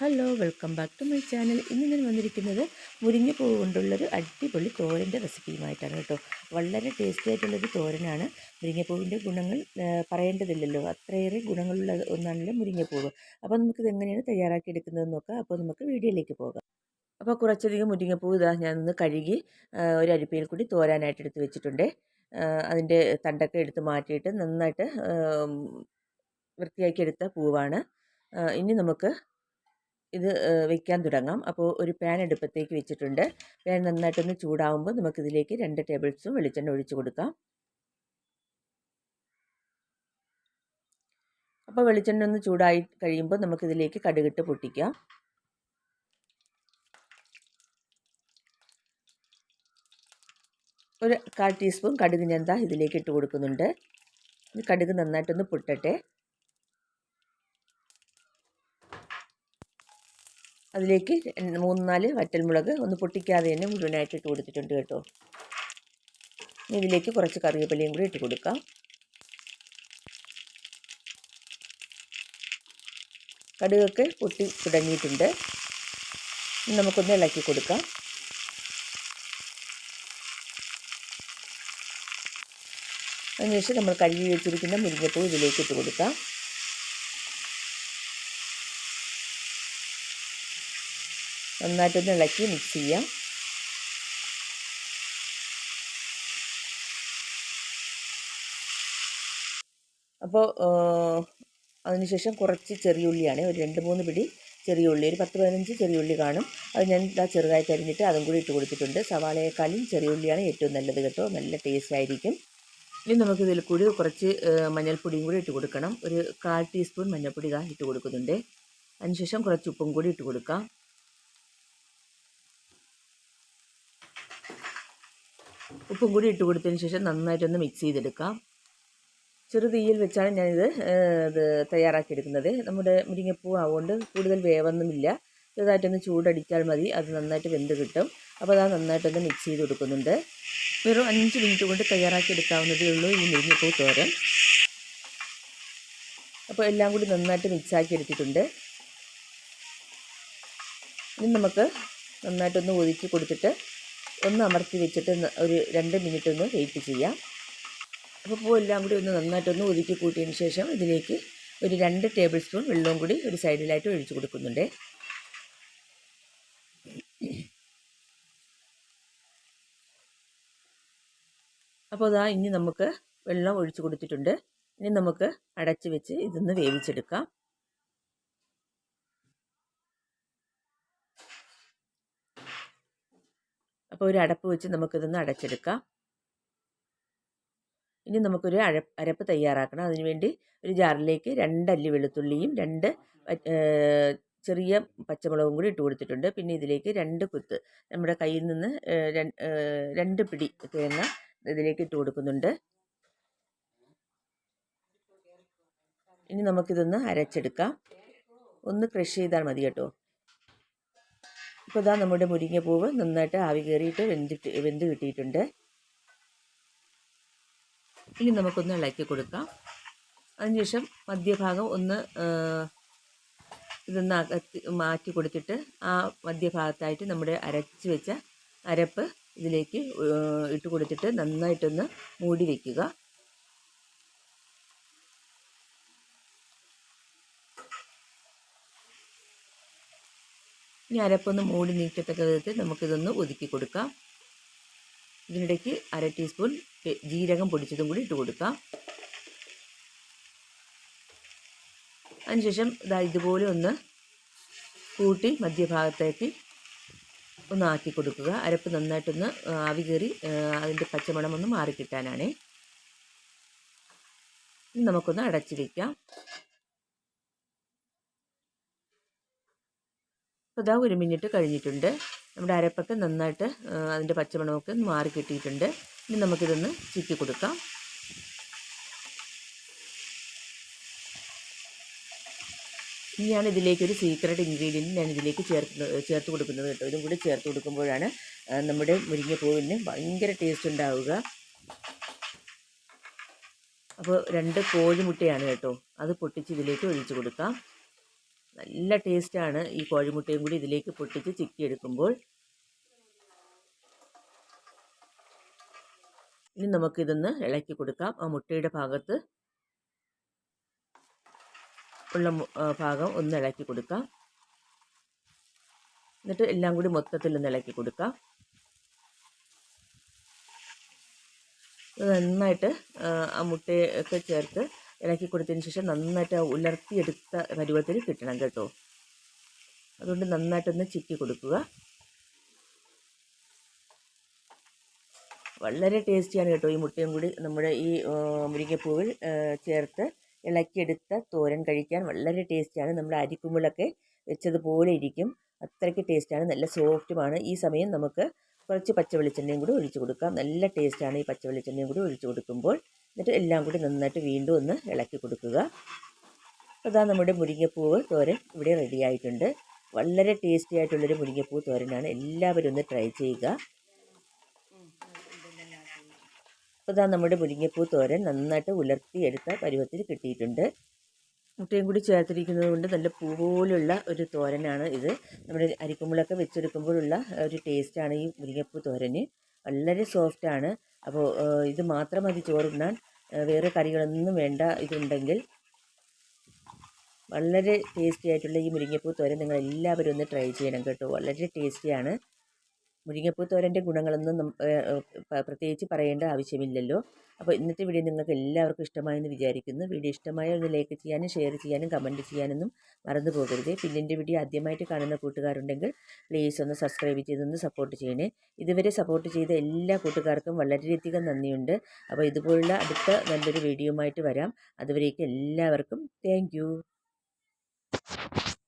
Hello welcome back to my channel ഇന്ന് ഞാൻ വന്നിരിക്കുന്നത് മുരിങ്ങപ്പൂവ് കൊണ്ടുള്ളൊരു അടിപൊളി തോരന്റെ റെസിപ്പിയുമായിട്ടാണ് കേട്ടോ. വളരെ ടേസ്റ്റി ആയിട്ടുള്ളൊരു തോരനാണ്. മുരിങ്ങപ്പൂവിന്റെ ഗുണങ്ങൾ പറയേണ്ടതില്ലല്ലോ. അത്രയേറെ ഗുണങ്ങളുള്ള ഒന്നാണല്ലോ മുരിങ്ങപ്പൂവ്. അപ്പോൾ നമുക്കിത് എങ്ങനെയാണ് തയ്യാറാക്കി എടുക്കുന്നതെന്ന് നോക്കാം. അപ്പോൾ നമുക്ക് വീഡിയോയിലേക്ക് പോകാം. അപ്പോൾ കുറച്ചധികം മുരിങ്ങപ്പൂവ് ഇതാ ഞാൻ ഞാനൊന്ന് കഴുകി ഒരു അരിപ്പയിൽ കൂടി തോരാനായിട്ട് എടുത്ത് വെച്ചിട്ടുണ്ട്. അതിന്റെ തണ്ടൊക്കെ എടുത്ത് മാറ്റിയിട്ട് നന്നായിട്ട് വൃത്തിയാക്കിയെടുത്ത പൂവാണ്. ഇനി നമുക്ക് ഇത് വയ്ക്കാൻ തുടങ്ങാം. അപ്പോൾ ഒരു പാൻ അടുപ്പത്തേക്ക് വെച്ചിട്ടുണ്ട്. പാൻ നന്നായിട്ടൊന്ന് ചൂടാവുമ്പോൾ നമുക്കിതിലേക്ക് രണ്ട് ടേബിൾ സ്പൂൺ വെളിച്ചെണ്ണ ഒഴിച്ചു കൊടുക്കാം. അപ്പോൾ വെളിച്ചെണ്ണ ഒന്ന് ചൂടായി കഴിയുമ്പോൾ നമുക്കിതിലേക്ക് കടുകിട്ട് പൊട്ടിക്കാം. ഒരു കാൽ ടീസ്പൂൺ കടുക് ഞാൻ ദാ ഇതിലേക്ക് ഇട്ട് കൊടുക്കുന്നുണ്ട്. കടുക് നന്നായിട്ടൊന്ന് പൊട്ടട്ടെ. അതിലേക്ക് മൂന്ന് നാല് വറ്റൽമുളക് ഒന്ന് പൊട്ടിക്കാതെ തന്നെ മുഴുവനായിട്ട് ഇട്ട് കൊടുത്തിട്ടുണ്ട് കേട്ടോ. ഇതിലേക്ക് കുറച്ച് കറിവേപ്പിലയും കൂടി ഇട്ട് കൊടുക്കാം. കടുകൊക്കെ പൊട്ടി തുടങ്ങിയിട്ടുണ്ട്. നമുക്കൊന്ന് ഇളക്കി കൊടുക്കാം. അതിനുശേഷം നമ്മൾ കഴുകി വെച്ചിരിക്കുന്ന മുരിങ്ങപ്പൂ ഇതിലേക്ക് ഇട്ട് കൊടുക്കാം. നന്നായിട്ടൊന്ന് ഇളക്കി മിക്സ് ചെയ്യാം. അപ്പോൾ അതിനുശേഷം കുറച്ച് ചെറിയ ഉള്ളിയാണ്. ഒരു രണ്ട് മൂന്ന് പിടി ചെറിയ ഉള്ളി ഒരു പത്ത് പതിനഞ്ച് ചെറിയ ഉള്ളി കാണും. അത് ഞാൻ ഇതാ ചെറുതായി അരിഞ്ഞിട്ട് അതും കൂടി ഇട്ട് കൊടുത്തിട്ടുണ്ട്. സവാളയെക്കാളും ചെറിയ ഉള്ളിയാണ് ഏറ്റവും നല്ലത് കേട്ടോ. നല്ല ടേസ്റ്റ് ആയിരിക്കും. ഇനി നമുക്ക് ഇതിൽ കൂടി കുറച്ച് മഞ്ഞൾപ്പൊടിയും കൂടി ഇട്ട് കൊടുക്കണം. ഒരു കാൽ ടീസ്പൂൺ മഞ്ഞൾപ്പൊടി ഇതാ ഇട്ട് കൊടുക്കുന്നുണ്ട്. അതിനുശേഷം കുറച്ച് ഉപ്പും കൂടി ഇട്ട് കൊടുക്കാം. ഉപ്പും കൂടി ഇട്ട് കൊടുത്തതിന് ശേഷം നന്നായിട്ടൊന്ന് മിക്സ് ചെയ്തെടുക്കാം. ചെറു തീയിൽ വെച്ചാണ് ഞാനിത് ഇത് തയ്യാറാക്കിയെടുക്കുന്നത്. നമ്മുടെ മുരിങ്ങപ്പൂ ആവുകൊണ്ട് കൂടുതൽ വേവൊന്നുമില്ല. ചെറുതായിട്ടൊന്ന് ചൂടടിച്ചാൽ മതി. അത് നന്നായിട്ട് വെന്ത് കിട്ടും. അപ്പോൾ അത് നന്നായിട്ടൊന്ന് മിക്സ് ചെയ്ത് കൊടുക്കുന്നുണ്ട്. വെറും അഞ്ച് മിനിറ്റ് കൊണ്ട് തയ്യാറാക്കിയെടുക്കാവുന്നതേ ഉള്ളൂ ഈ മുരിങ്ങപ്പൂ തോരൻ. അപ്പോൾ എല്ലാം കൂടി നന്നായിട്ട് മിക്സാക്കി എടുത്തിട്ടുണ്ട് ഇനി നമുക്ക് നന്നായിട്ടൊന്ന് ഒതുക്കി കൊടുത്തിട്ട് ഒന്ന് അമർത്തി വെച്ചിട്ട് ഒരു രണ്ട് മിനിറ്റ് ഒന്ന് വെയിറ്റ് ചെയ്യാം. അപ്പോൾ എല്ലാം കൂടി ഒന്ന് നന്നായിട്ടൊന്ന് ഒതുക്കി കൂട്ടിയതിന് ശേഷം ഇതിലേക്ക് ഒരു രണ്ട് ടേബിൾ സ്പൂൺ വെള്ളവും കൂടി ഒരു സൈഡിലായിട്ട് ഒഴിച്ചു കൊടുക്കുന്നുണ്ട്. അപ്പോൾ അതാ ഇനി നമുക്ക് വെള്ളം ഒഴിച്ചു കൊടുത്തിട്ടുണ്ട്. ഇനി നമുക്ക് അടച്ചു വെച്ച് ഇതൊന്ന് വേവിച്ചെടുക്കാം. അപ്പോൾ ഒരു അടപ്പ് വെച്ച് നമുക്കിതൊന്ന് അടച്ചെടുക്കാം. ഇനി നമുക്കൊരു അഴ അരപ്പ് തയ്യാറാക്കണം. അതിനുവേണ്ടി ഒരു ജാറിലേക്ക് രണ്ടല്ലി വെളുത്തുള്ളിയും രണ്ട് ചെറിയ പച്ചമുളകും കൂടി ഇട്ട് കൊടുത്തിട്ടുണ്ട്. പിന്നെ ഇതിലേക്ക് രണ്ട് കുത്ത് നമ്മുടെ കയ്യിൽ നിന്ന് രണ്ട് പിടി തേങ്ങ ഇതിലേക്ക് ഇട്ട് കൊടുക്കുന്നുണ്ട്. ഇനി നമുക്കിതൊന്ന് അരച്ചെടുക്കാം. ഒന്ന് ക്രഷ് ചെയ്താൽ മതി കേട്ടോ. ഇപ്പോൾ ഇതാ നമ്മുടെ മുരിങ്ങപ്പൂവ് നന്നായിട്ട് ആവി കയറിയിട്ട് വെന്തിട്ട് വെന്ത് കിട്ടിയിട്ടുണ്ട്. ഇനി നമുക്കൊന്ന് ഇളക്കി കൊടുക്കാം. അതിനുശേഷം മധ്യഭാഗം ഒന്ന് ഇതൊന്ന് അകത്തി മാറ്റി കൊടുത്തിട്ട് ആ മധ്യഭാഗത്തായിട്ട് നമ്മുടെ അരച്ച് വെച്ച അരപ്പ് ഇതിലേക്ക് ഇട്ട് കൊടുത്തിട്ട് നന്നായിട്ടൊന്ന് മൂടി വയ്ക്കുക ഇനി അരപ്പൊന്ന് മൂടി നീക്കത്തക്ക വിധത്തിൽ നമുക്കിതൊന്ന് ഒതുക്കി കൊടുക്കാം. ഇതിനിടയ്ക്ക് അര ടീസ്പൂൺ ജീരകം പൊടിച്ചതും കൂടി ഇട്ട് കൊടുക്കാം. അതിനുശേഷം ഇതാ ഇതുപോലെ ഒന്ന് കൂട്ടി മധ്യഭാഗത്തേക്ക് ഒന്ന് ആക്കി കൊടുക്കുക. അരപ്പ് നന്നായിട്ടൊന്ന് ആവി കയറി അതിന്റെ പച്ചമണം ഒന്ന് മാറിക്കിട്ടാനാണേ. നമുക്കൊന്ന് അടച്ചു വയ്ക്കാം അപ്പോൾ ഇതാ ഒരു മിനിറ്റ് കഴിഞ്ഞിട്ടുണ്ട്. നമ്മുടെ അരപ്പൊക്കെ നന്നായിട്ട് അതിന്റെ പച്ചമണമൊക്കെ മാറി കിട്ടിയിട്ടുണ്ട്. ഇനി നമുക്കിതൊന്ന് ചിക്കി കൊടുക്കാം. ഇനി ഇതിലേക്ക് ഒരു സീക്രട്ട് ഇൻഗ്രീഡിയന്റ് ഞാൻ ഇതിലേക്ക് ചേർത്ത് ചേർത്ത് കൊടുക്കുന്നത് കേട്ടോ. ഇതും കൂടി ചേർത്ത് കൊടുക്കുമ്പോഴാണ് നമ്മുടെ മുരിങ്ങപ്പൂവിന് ഭയങ്കര ടേസ്റ്റ് ഉണ്ടാവുക. അപ്പോൾ രണ്ട് കോഴിമുട്ടയാണ് കേട്ടോ. അത് പൊട്ടിച്ച് ഇതിലേക്ക് ഒഴിച്ച് കൊടുക്കാം. നല്ല ടേസ്റ്റാണ് ഈ കോഴിമുട്ടയും കൂടി ഇതിലേക്ക് പൊട്ടിച്ച് ചിക്കിയെടുക്കുമ്പോൾ. ഇനി നമുക്കിതൊന്ന് ഇളക്കി കൊടുക്കാം. ആ മുട്ടയുടെ ഭാഗത്ത് ഉള്ള ഭാഗം ഒന്ന് ഇളക്കി കൊടുക്കാം. എന്നിട്ട് എല്ലാം കൂടി മൊത്തത്തിൽ ഒന്ന് ഇളക്കി കൊടുക്കാം. നന്നായിട്ട് ആ മുട്ടയൊക്കെ ചേർത്ത് ഇളക്കി കൊടുത്തതിന് ശേഷം നന്നായിട്ട് ഉലർത്തിയെടുത്ത പരുവത്തിൽ കിട്ടണം കേട്ടോ. അതുകൊണ്ട് നന്നായിട്ടൊന്ന് ചിക്കി കൊടുക്കുക. വളരെ ടേസ്റ്റിയാണ് കേട്ടോ ഈ മുട്ടയും കൂടി. നമ്മുടെ ഈ മുരിങ്ങപ്പൂവിൽ ചേർത്ത് ഇളക്കിയെടുത്ത തോരൻ കഴിക്കാൻ വളരെ ടേസ്റ്റിയാണ്. നമ്മുടെ അരിക്കുമ്പിളൊക്കെ വെച്ചതുപോലെ ഇരിക്കും. അത്രയ്ക്ക് ടേസ്റ്റാണ്. നല്ല സോഫ്റ്റുമാണ്. ഈ സമയം നമുക്ക് കുറച്ച് പച്ച വെളിച്ചെണ്ണയും കൂടി ഒഴിച്ചു കൊടുക്കാം. നല്ല ടേസ്റ്റാണ് ഈ പച്ച വെളിച്ചെണ്ണയും കൂടി ഒഴിച്ചു കൊടുക്കുമ്പോൾ. എന്നിട്ട് എല്ലാം കൂടി നന്നായിട്ട് വീണ്ടും ഒന്ന് ഇളക്കി കൊടുക്കുക. അതാ നമ്മുടെ മുരിങ്ങപ്പൂവ് തോരൻ ഇവിടെ റെഡി ആയിട്ടുണ്ട്. വളരെ ടേസ്റ്റി ആയിട്ടുള്ളൊരു മുരിങ്ങപ്പൂ തോരനാണ്. എല്ലാവരും ഒന്ന് ട്രൈ ചെയ്യുക. അപ്പോൾ ഇതാ നമ്മുടെ മുരിങ്ങപ്പൂ തോരൻ നന്നായിട്ട് ഉലർത്തിയെടുത്ത പരുവത്തിൽ കിട്ടിയിട്ടുണ്ട്. മുട്ടയും കൂടി ചേർത്തിരിക്കുന്നത് കൊണ്ട് നല്ല പൂ പോലുള്ള ഒരു തോരനാണ് ഇത്. നമ്മുടെ അരിക്കുമ്പളൊക്കെ വെച്ചെടുക്കുമ്പോഴുള്ള ഒരു ടേസ്റ്റാണ് ഈ മുരിങ്ങപ്പൂ തോരന്. വളരെ സോഫ്റ്റാണ് അപ്പോൾ ഇത് മാത്രം മതി ചോറുണ്ണാൻ വേറെ കറികളൊന്നും വേണ്ട ഇതുണ്ടെങ്കിൽ. വളരെ ടേസ്റ്റി ആയിട്ടുള്ള ഈ മുരിങ്ങപ്പൂ തോരൻ നിങ്ങൾ എല്ലാവരും ഒന്ന് ട്രൈ ചെയ്യണം കേട്ടോ. വളരെ ടേസ്റ്റിയാണ് മുരിങ്ങപ്പൂ തോരന്റെ ഗുണങ്ങളൊന്നും പ്രത്യേകിച്ച് പറയേണ്ട ആവശ്യമില്ലല്ലോ. അപ്പോൾ ഇന്നത്തെ വീഡിയോ നിങ്ങൾക്ക് എല്ലാവർക്കും ഇഷ്ടമായെന്ന് വിചാരിക്കുന്നു. വീഡിയോ ഇഷ്ടമായ ഒന്ന് ലൈക്ക് ചെയ്യാനും ഷെയർ ചെയ്യാനും കമന്റ് ചെയ്യാനൊന്നും മറന്നു പോകരുത്. പിന്നെ എന്റെ വീഡിയോ ആദ്യമായിട്ട് കാണുന്ന കൂട്ടുകാരുണ്ടെങ്കിൽ പ്ലീസ് ഒന്ന് സബ്സ്ക്രൈബ് ചെയ്തൊന്ന് സപ്പോർട്ട് ചെയ്യണേ. ഇതുവരെ സപ്പോർട്ട് ചെയ്ത എല്ലാ കൂട്ടുകാർക്കും വളരെയധികം നന്ദിയുണ്ട്. അപ്പോൾ ഇതുപോലുള്ള അടുത്ത നല്ലൊരു വീഡിയോ ആയിട്ട് വരാം. അതുവരേക്കും എല്ലാവർക്കും താങ്ക്